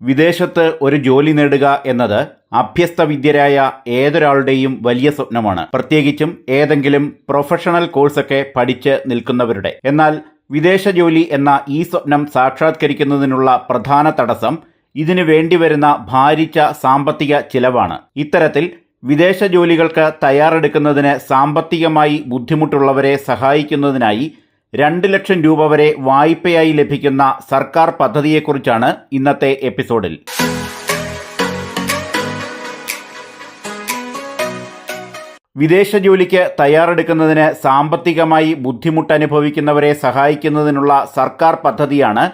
വിദേശത്ത് ഒരു ജോലി നേടുക എന്നത് അഭ്യസ്ത വിദ്യരായ ഏതൊരാളുടെയും വലിയ സ്വപ്നമാണ്. പ്രത്യേകിച്ചും ഏതെങ്കിലും പ്രൊഫഷണൽ കോഴ്സൊക്കെ പഠിച്ച് നിൽക്കുന്നവരുടെ. എന്നാൽ വിദേശ ജോലി എന്ന ഈ സ്വപ്നം സാക്ഷാത്കരിക്കുന്നതിനുള്ള പ്രധാന തടസ്സം ഇതിനു വേണ്ടി വരുന്ന ഭാരിച്ച സാമ്പത്തിക ചിലവാണ്. ഇത്തരത്തിൽ വിദേശ ജോലികൾക്ക് തയ്യാറെടുക്കുന്നതിന് സാമ്പത്തികമായി ബുദ്ധിമുട്ടുള്ളവരെ സഹായിക്കുന്നതിനായി രണ്ട് ലക്ഷം രൂപ വരെ വായ്പയായി ലഭിക്കുന്ന സർക്കാർ പദ്ധതിയെക്കുറിച്ചാണ് ഇന്നത്തെ എപ്പിസോഡിൽ. വിദേശ ജോലിക്ക് തയ്യാറെടുക്കുന്നതിന് സാമ്പത്തികമായി ബുദ്ധിമുട്ടനുഭവിക്കുന്നവരെ സഹായിക്കുന്നതിനുള്ള സർക്കാർ പദ്ധതിയാണ്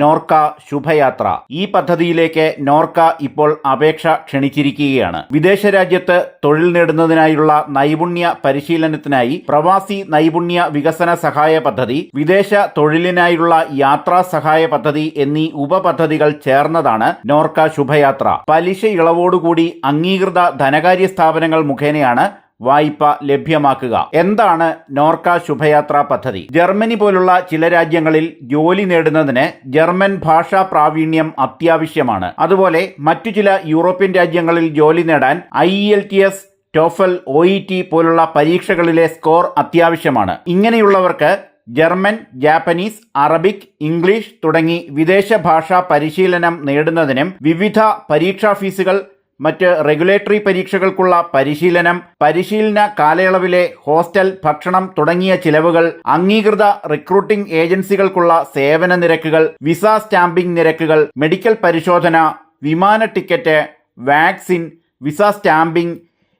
നോർക്ക ശുഭയാത്ര. ഈ പദ്ധതിയിലേക്ക് നോർക്ക ഇപ്പോൾ അപേക്ഷ ക്ഷണിച്ചിരിക്കുകയാണ്. വിദേശ രാജ്യത്ത് തൊഴിൽ നേടുന്നതിനായുള്ള നൈപുണ്യ പരിശീലനത്തിനായി പ്രവാസി നൈപുണ്യ വികസന സഹായ പദ്ധതി വിദേശ തൊഴിലിനായുള്ള യാത്രാ സഹായ പദ്ധതി എന്നീ ഉപപദ്ധതികൾ ചേർന്നതാണ് നോർക്ക ശുഭയാത്ര. പലിശ ഇളവോടുകൂടി അംഗീകൃത ധനകാര്യ സ്ഥാപനങ്ങൾ മുഖേനയാണ് വായ്പ ലഭ്യമാക്കുക. എന്താണ് നോർക്ക ശുഭയാത്രാ പദ്ധതി? ജർമ്മനി പോലുള്ള ചില രാജ്യങ്ങളിൽ ജോലി നേടുന്നതിന് ജർമ്മൻ ഭാഷാ പ്രാവീണ്യം അത്യാവശ്യമാണ്. അതുപോലെ മറ്റു ചില യൂറോപ്യൻ രാജ്യങ്ങളിൽ ജോലി നേടാൻ I L T S TOEFL O E T പോലുള്ള പരീക്ഷകളിലെ സ്കോർ അത്യാവശ്യമാണ്. ഇങ്ങനെയുള്ളവർക്ക് ജർമ്മൻ ജാപ്പനീസ് അറബിക് ഇംഗ്ലീഷ് തുടങ്ങി വിദേശ ഭാഷാ പരിശീലനം നേടുന്നതിനും വിവിധ പരീക്ഷാ ഫീസുകൾ മറ്റ് റെഗുലേറ്ററി പരീക്ഷകൾക്കുള്ള പരിശീലനം പരിശീലന കാലയളവിലെ ഹോസ്റ്റൽ ഭക്ഷണം തുടങ്ങിയ ചിലവുകൾ അംഗീകൃത റിക്രൂട്ടിംഗ് ഏജൻസികൾക്കുള്ള സേവന നിരക്കുകൾ വിസ സ്റ്റാമ്പിംഗ് നിരക്കുകൾ മെഡിക്കൽ പരിശോധന വിമാന ticket vaccine visa stamping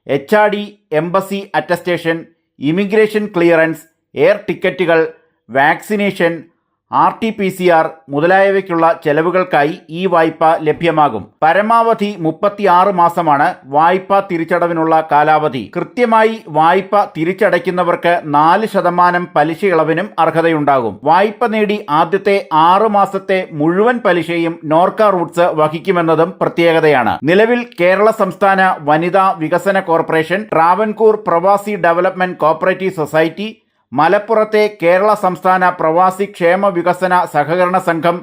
H R D embassy attestation immigration clearance air ടിക്കറ്റുകൾ vaccination R T P C R മുതലായവയ്ക്കുള്ള ചെലവുകൾക്കായി ഈ വായ്പ ലഭ്യമാകും. പരമാവധി മുപ്പത്തിയാറ് മാസമാണ് വായ്പ തിരിച്ചടവിനുള്ള കാലാവധി. കൃത്യമായി വായ്പ തിരിച്ചടയ്ക്കുന്നവർക്ക് നാല് ശതമാനം പലിശ ഇളവിനും അർഹതയുണ്ടാകും. വായ്പ നേടി ആദ്യത്തെ ആറ് മാസത്തെ മുഴുവൻ പലിശയും നോർക്ക റൂട്ട്സ് വഹിക്കുമെന്നതും പ്രത്യേകതയാണ്. നിലവിൽ കേരള സംസ്ഥാന വനിതാ വികസന കോർപ്പറേഷൻ ട്രാവൻകൂർ പ്രവാസി ഡെവലപ്മെന്റ് കോപ്പറേറ്റീവ് സൊസൈറ്റി മലപ്പുറത്തെ കേരള സംസ്ഥാന പ്രവാസി ക്ഷേമ വികസന സഹകരണ സംഘം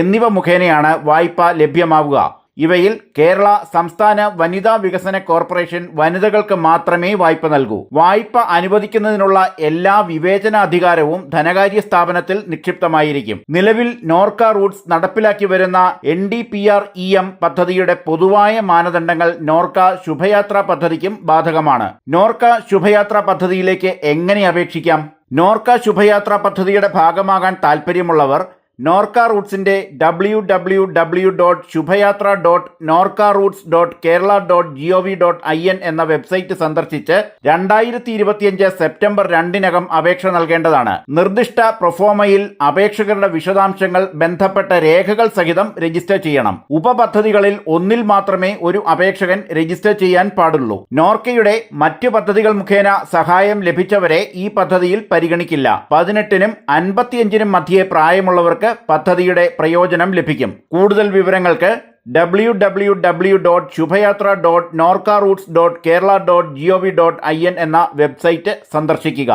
എന്നിവ മുഖേനയാണ് വായ്പ ലഭ്യമാവുക. ഇവയിൽ കേരള സംസ്ഥാന വനിതാ വികസന കോർപ്പറേഷൻ വനിതകൾക്ക് മാത്രമേ വായ്പ നൽകൂ. വായ്പ അനുവദിക്കുന്നതിനുള്ള എല്ലാ വിവേചനാധികാരവും ധനകാര്യ സ്ഥാപനത്തിൽ നിക്ഷിപ്തമായിരിക്കും. നിലവിൽ നോർക്ക റൂട്ട്സ് നടപ്പിലാക്കി വരുന്ന N D P R E M പദ്ധതിയുടെ പൊതുവായ മാനദണ്ഡങ്ങൾ നോർക്ക ശുഭയാത്രാ പദ്ധതിക്കും ബാധകമാണ്. നോർക്ക ശുഭയാത്രാ പദ്ധതിയിലേക്ക് എങ്ങനെ അപേക്ഷിക്കാം? നോർക്ക ശുഭയാത്രാ പദ്ധതിയുടെ ഭാഗമാകാൻ താൽപ്പര്യമുള്ളവർ Norka റൂട്ട്സിന്റെ W W W dot Shubhayatra dot Norka Roots dot Kerala dot G O V dot I N എന്ന വെബ്സൈറ്റ് സന്ദർശിച്ച് രണ്ടായിരത്തി ഇരുപത്തിയഞ്ച് സെപ്റ്റംബർ രണ്ടിനകം അപേക്ഷ നൽകേണ്ടതാണ്. നിർദ്ദിഷ്ട പ്രൊഫോമയിൽ അപേക്ഷകരുടെ വിശദാംശങ്ങൾ ബന്ധപ്പെട്ട രേഖകൾ സഹിതം രജിസ്റ്റർ ചെയ്യണം. ഉപപദ്ധതികളിൽ ഒന്നിൽ മാത്രമേ ഒരു അപേക്ഷകൻ രജിസ്റ്റർ ചെയ്യാൻ പാടുള്ളൂ. നോർക്കയുടെ മറ്റ് പദ്ധതികൾ മുഖേന സഹായം ലഭിച്ചവരെ ഈ പദ്ധതിയിൽ പരിഗണിക്കില്ല. പതിനെട്ടിനും അൻപത്തിയഞ്ചിനും മധ്യേ പ്രായമുള്ളവർക്ക് പദ്ധതിയുടെ പ്രയോജനം ലഭിക്കും. കൂടുതൽ വിവരങ്ങൾക്ക് W W W dot Shubhayatra dot Norka Roots dot Kerala dot G O V dot I N എന്ന വെബ്സൈറ്റ് സന്ദർശിക്കുക.